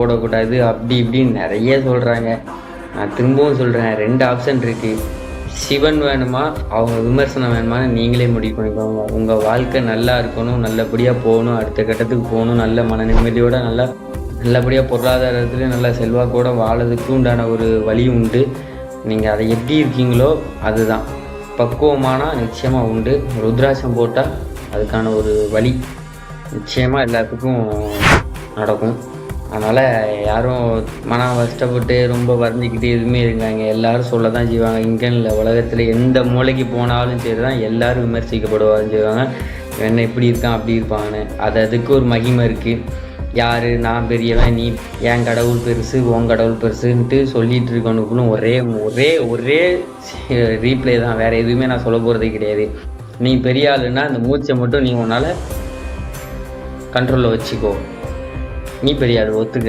போடக்கூடாது அப்படி இப்படின்னு நிறைய சொல்கிறாங்க நான் திரும்பவும் சொல்கிறேன் ரெண்டு ஆப்ஷன் இருக்குது சிவன் வேணுமா அவங்க விமர்சனம் வேணுமான்னு நீங்களே முடிவு பண்ணிக்கோங்க. உங்கள் வாழ்க்கை நல்லா இருக்கணும் நல்லபடியாக போகணும் அடுத்த கட்டத்துக்கு போகணும் நல்ல மன நிம்மதியோட நல்லா நல்லபடியாக பொருளாதாரத்தில் நல்ல செல்வாக்கோட வாழறதுக்கு உண்டான ஒரு வழி உண்டு. நீங்கள் அதை எப்படி இருக்கீங்களோ அதுதான். பக்குவமானால் நிச்சயமாக உண்டு. ருத்ராட்சம் போட்டால் அதுக்கான ஒரு வழி நிச்சயமாக எல்லாத்துக்கும் நடக்கும். அதனால் யாரும் மன கஷ்டப்பட்டு ரொம்ப வருந்திக்கிட்டு எதுவுமே இருக்காங்க எல்லாரும் சொல்ல தான் செய்வாங்க. இங்கே இல்லை உலகத்தில் எந்த மூலைக்கு போனாலும் சரி தான் எல்லோரும் விமர்சிக்கப்படுவாங்க செய்வாங்க என்ன இப்படி இருக்கான் அப்படி இருப்பாங்கன்னு அது அதுக்கு ஒரு மகிமை இருக்குது யார்? நான் பெரியவன் நீ என் கடவுள் பெருசு உன் கடவுள் பெருசுன்ட்டு சொல்லிகிட்டு இருக்கவனுக்குள்ளும் ஒரே ஒரே ஒரே ரீப்ளே தான். வேறு எதுவுமே நான் சொல்ல போகிறதே கிடையாது. நீ பெரிய ஆளுன்னா அந்த மூச்சை மட்டும் நீ உன்னால் கண்ட்ரோலில் வச்சுக்கோ. நீ பெரிய ஆள் ஒத்துக்க.